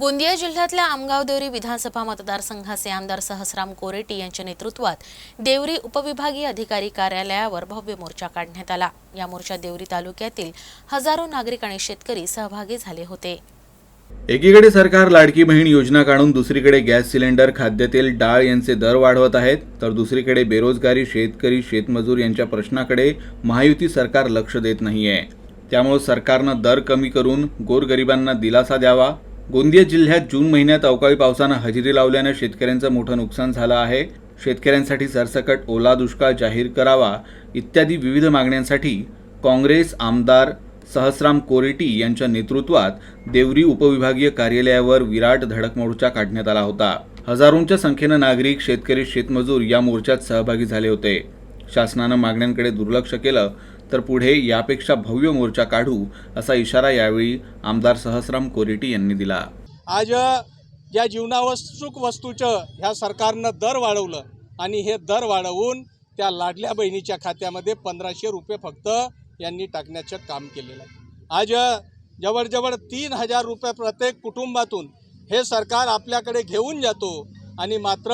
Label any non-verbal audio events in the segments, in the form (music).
गोंदिया जिल्ह्यातल्या आमगाव देवरी विधानसभा मतदारसंघाचे आमदार सहसराम कोरेटी यांच्या नेतृत्वात देवरी उपविभागीय अधिकारी कार्यालयावर भव्य मोर्चा काढण्यात आला. या मोर्चात देवरी तालुक्यातील हजारो नागरिक आणि शेतकरी सहभागी झाले होते. एकीकडे सरकार लाडकी बहीण योजना काढून दुसरीकडे गॅस सिलेंडर खाद्यतेल डाळ यांचे दर वाढवत आहेत तर दुसरीकडे बेरोजगारी शेतकरी शेतमजूर यांच्या प्रश्नाकडे महायुती सरकार लक्ष देत नाहीये. त्यामुळे सरकारनं दर कमी करून गोरगरिबांना दिलासा द्यावा गोंदिया जिल्ह्यात जून महिन्यात अवकाळी पावसानं हजेरी लावल्यानं शेतकऱ्यांचं मोठं नुकसान झालं आहे. शेतकऱ्यांसाठी सरसकट ओला दुष्काळ जाहीर करावा इत्यादी विविध मागण्यांसाठी काँग्रेस आमदार सहस्राम कोरेटी यांच्या नेतृत्वात देवरी उपविभागीय कार्यालयावर विराट धडक मोर्चा काढण्यात आला होता. हजारोंच्या संख्येनं नागरिक शेतकरी शेतमजूर या मोर्चात सहभागी झाले होते. शासनानं मागण्यांकडे दुर्लक्ष केलं. तर पुढे यापेक्षा भव्य मोर्चा काढू असा इशारा यावेळी आमदार सहस्राम कोरेटी यांनी दिला. आज ज्या जीवनावश्यक वस्तूचं ह्या सरकारनं दर वाढवलं आणि हे दर वाढवून त्या लाडल्या बहिणीच्या खात्यामध्ये पंधराशे रुपये फक्त यांनी टाकण्याचं काम केलेलं आहे. आज जवळजवळ तीन हजार रुपये प्रत्येक कुटुंबातून हे सरकार आपल्याकडे घेऊन जातो आणि मात्र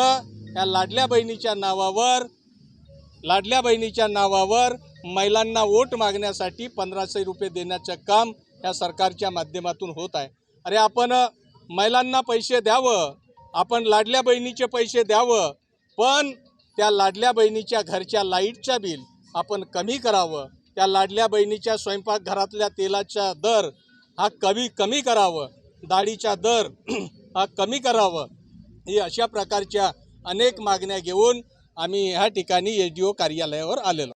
या लाडल्या बहिणीच्या नावावर लाडल्या बहिणीच्या नावावर महिलांना वोट मागण्यासाठी पंधराशे रुपये देण्याचं काम या सरकारच्या माध्यमातून होत आहे. अरे आपण महिलांना पैसे द्यावं आपण लाडल्या बहिणीचे पैसे द्यावं पण त्या लाडल्या बहिणीच्या घरच्या लाईटच्या बिल आपण कमी करावं त्या लाडल्या बहिणीच्या स्वयंपाकघरातल्या तेलाचा दर हा कमी कमी करावं डाळीचा दर (clears throat) हा कमी करावं ही अशा प्रकारच्या अनेक मागण्या घेऊन आम्ही ह्या ठिकाणी एस डी ओ कार्यालयावर आलेलो